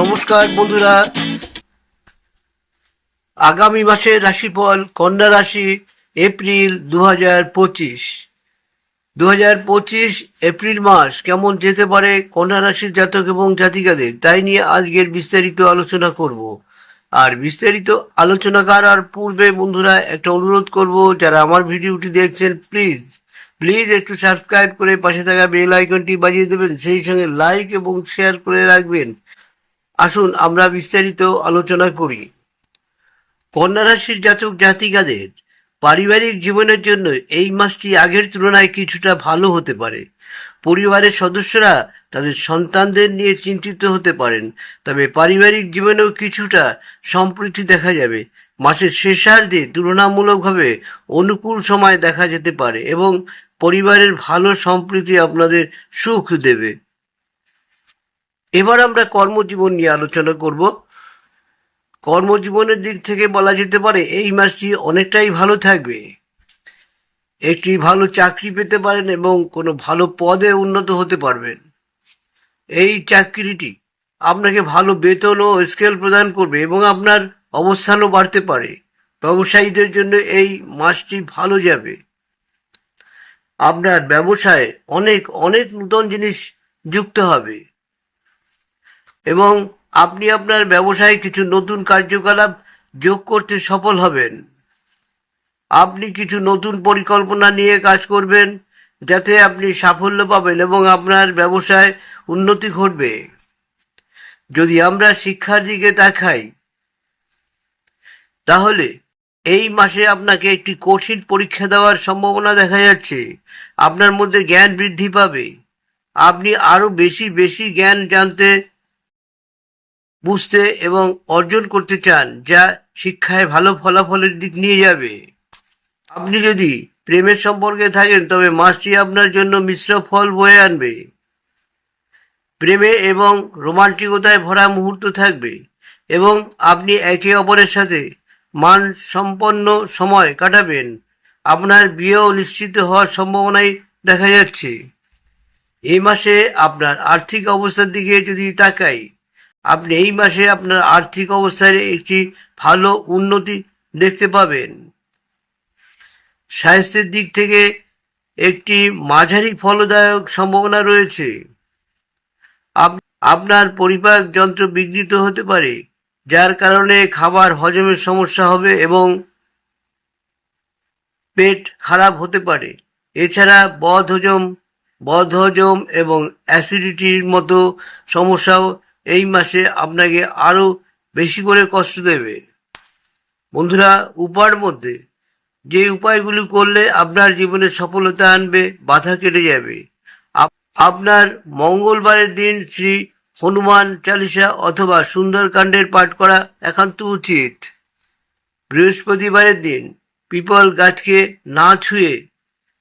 নমস্কার বন্ধুরা। আগামী মাসের রাশিফল কন্যা রাশি, এপ্রিল দু হাজার পঁচিশ। দু হাজার পঁচিশ এপ্রিল মাস কেমন যেতে পারে কন্যা রাশির জাতক এবং জাতিকাদের, তাই নিয়ে আজকের বিস্তারিত আলোচনা করব। আর বিস্তারিত আলোচনা করার পূর্বে বন্ধুরা একটা অনুরোধ করব, যারা আমার ভিডিওটি দেখছেন, প্লিজ প্লিজ একটু সাবস্ক্রাইব করে পাশে থাকা বেল আইকনটি বাজিয়ে দেবেন। সেই সঙ্গে লাইক এবং শেয়ার করে রাখবেন। আসুন, আমরা বিস্তারিত আলোচনা করি। কন্যা রাশির জাতক জাতিকাদের পারিবারিক জীবনের জন্য এই মাসটি আগের তুলনায় কিছুটা ভালো হতে পারে। পরিবারের সদস্যরা তাদের সন্তানদের নিয়ে চিন্তিত হতে পারেন, তবে পারিবারিক জীবনেও কিছুটা সম্প্রীতি দেখা যাবে। মাসের শেষার্ধে তুলনামূলকভাবে অনুকূল সময় দেখা যেতে পারে এবং পরিবারের ভালো সম্প্রীতি আপনাদের সুখ দেবে। এবার আমরা কর্মজীবন নিয়ে আলোচনা করব। কর্মজীবনের দিক থেকে বলা যেতে পারে, এই মাসটি অনেকটাই ভালো থাকবে। একটি ভালো চাকরি পেতে পারেন এবং কোনো ভালো পদে উন্নত হতে পারবেন। এই চাকরিটি আপনাকে ভালো বেতন ও স্কেল প্রদান করবে এবং আপনার অবস্থানও বাড়তে পারে। ব্যবসায়ীদের জন্য এই মাসটি ভালো যাবে। আপনার ব্যবসায় অনেক অনেক নূতন জিনিস যুক্ত হবে। এবং আপনি আপনার ব্যবসায় কিছু নতুন কার্যকলাপ যোগ করতে সফল হবেন। আপনি কিছু নতুন পরিকল্পনা নিয়ে কাজ করবেন যাতে আপনি সাফল্য পাবেন এবং আপনার ব্যবসায় উন্নতি ঘটবে। যদি আমরা শিক্ষার দিকে তাকাই, তাহলে এই মাসে আপনাকে একটি কঠিন পরীক্ষা দেওয়ার সম্ভাবনা দেখা যাচ্ছে। আপনার মধ্যে জ্ঞান বৃদ্ধি পাবে। আপনি আরও বেশি বেশি জ্ঞান জানতে বুঝতে এবং অর্জন করতে চান, যা শিক্ষায় ভালো ফলাফলের দিক নিয়ে যাবে। আপনি যদি প্রেমের সম্পর্কে থাকেন, তবে মাসটি আপনার জন্য মিশ্র ফল বয়ে আনবে। প্রেমে এবং রোমান্টিকতায় ভরা মুহূর্ত থাকবে এবং আপনি একে অপরের সাথে মান সম্পন্ন সময় কাটাবেন। আপনার বিয়েও নিশ্চিত হওয়ার সম্ভাবনাই দেখা যাচ্ছে। এই মাসে আপনার আর্থিক অবস্থার দিকে যদি তাকাই আপনি এই মাসে আপনার আর্থিক অবস্থায় একটি ভালো উন্নতি দেখতে পাবেন। স্বাস্থ্যের দিক থেকে একটি মাঝারি ফলদায়ক সম্ভাবনা রয়েছে। আপ- আপনার পরিপাক যন্ত্র বিঘ্নিত হতে পারে, যার কারণে খাবার হজমের সমস্যা হবে এবং পেট খারাপ হতে পারে। এছাড়া বদহজম বদহজম এবং অ্যাসিডিটির মতো সমস্যাও এই মাসে আপনাকে আরও বেশি করে কষ্ট দেবে। বন্ধুরা উপার মধ্যে। যে উপায়গুলি করলে আপনার জীবনে সফলতা আনবে, বাধা কেটে যাবে। আপ- আপনার মঙ্গলবারের দিন শ্রী হনুমান চালিসা অথবা সুন্দরকাণ্ডের পাঠ করা একান্ত উচিত। বৃহস্পতিবারের দিন পিপল গাছকে না ছুঁয়ে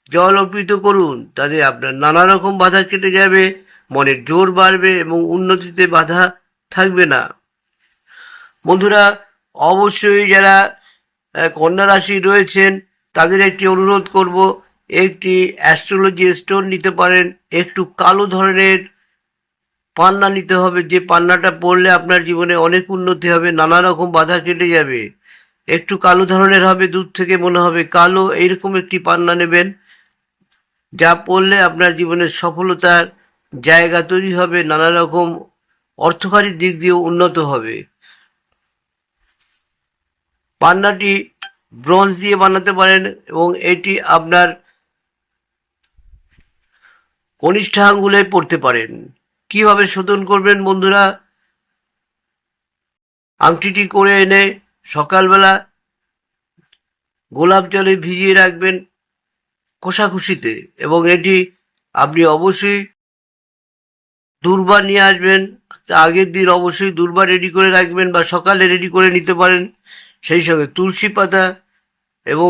জল অর্পিত করুন, তাতে আপনার নানা রকম বাধা কেটে যাবে। মনের জোর বাড়বে এবং উন্নতিতে বাধা থাকবে না। বন্ধুরা, অবশ্যই যারা কন্যা রাশি রয়েছেন, তাদের একটি অনুরোধ করব, একটি অ্যাস্ট্রোলজি স্টোন নিতে পারেন, একটু কালো ধরনের পান্না নিতে হবে। যে পান্নাটা পড়লে আপনার জীবনে অনেক উন্নতি হবে, নানা রকম বাধা কেটে যাবে। একটু কালো ধরনের হবে, দূর থেকে মনে হবে কালো, এইরকম একটি পান্না নেবেন, যা পড়লে আপনার জীবনের সফলতার জায়গা তৈরি হবে, নানা রকম অর্থকারী দিক দিয়ে উন্নত হবে। পান্নাটি ব্রোঞ্জ দিয়ে বানাতে পারেন এবং এটি আপনার কনিষ্ঠ আঙ্গুলে পড়তে পারেন। কীভাবে শোধন করবেন বন্ধুরা? আংটিটি করে এনে সকালবেলা গোলাপ জলে ভিজিয়ে রাখবেন কোষাকুষিতে এবং এটি আপনি অবশ্যই দুর্বা নিয়ে আসবেন। আগের দিন অবশ্যই দুর্বা রেডি করে রাখবেন বা সকালে রেডি করে নিতে পারেন। সেই সঙ্গে তুলসী পাতা এবং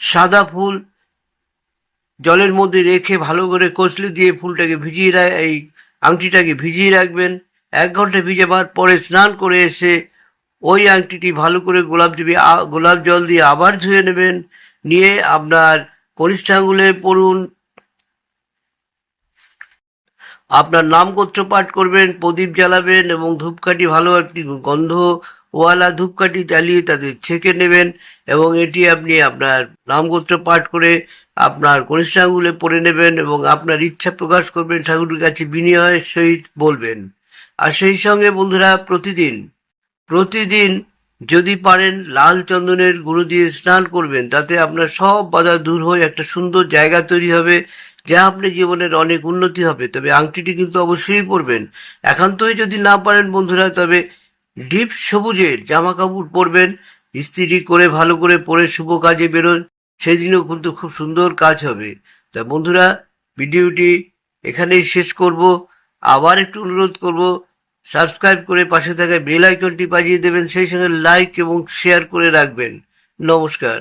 সাদা ফুল জলের মধ্যে রেখে ভালো করে কচলে দিয়ে ফুলটাকে ভিজিয়ে এই আংটিটাকে ভিজিয়ে রাখবেন। এক ঘণ্টা ভিজাবার পরে স্নান করে এসে ওই আংটিটি ভালো করে গোলাপ দিবি গোলাপ জল দিয়ে আবার ধুয়ে নেবেন। নিয়ে আপনার কনিষ্ঠাঙ্গুলে পড়ুন। আপনার নাম গোত্র পাঠ করবেন, প্রদীপ জ্বালাবেন এবং ধূপকাঠি ভালো একটি গন্ধ ওয়ালা ধূপকাঠি জ্বালিয়ে তাদের ছেঁকে নেবেন এবং এটি আপনি আপনার নাম গোত্র পাঠ করে আপনার কনিষ্ঠ আঙুলে পরে নেবেন এবং আপনার ইচ্ছা প্রকাশ করবেন, ঠাকুরের কাছে বিনয়ের সহিত বলবেন। আর সেই সঙ্গে বন্ধুরা, প্রতিদিন প্রতিদিন যদি পারেন লাল চন্দনের গুঁড়ো দিয়ে স্নান করবেন, তাতে আপনার সব বাধা দূর হয়ে একটা সুন্দর জায়গা তৈরি হবে। যা আপনি জীবনের অনেক উন্নতি হবে। তবে আংটিটি কিন্তু অবশ্যই পরবেন। একান্তই যদি না পারেন বন্ধুরা, তবে ডিপ সবুজের জামা কাপড় পরবেন। ইস্ত্রি করে ভালো করে পরে শুভ কাজে বেরোন। সেদিনও কিন্তু খুব সুন্দর কাজ হবে। তা বন্ধুরা, ভিডিওটি এখানেই শেষ করব। আবার একটু অনুরোধ করব, সাবস্ক্রাইব করে পাশে থাকা বেল আইকনটি বাজিয়ে দেবেন। সেই সঙ্গে লাইক এবং শেয়ার করে রাখবেন। নমস্কার।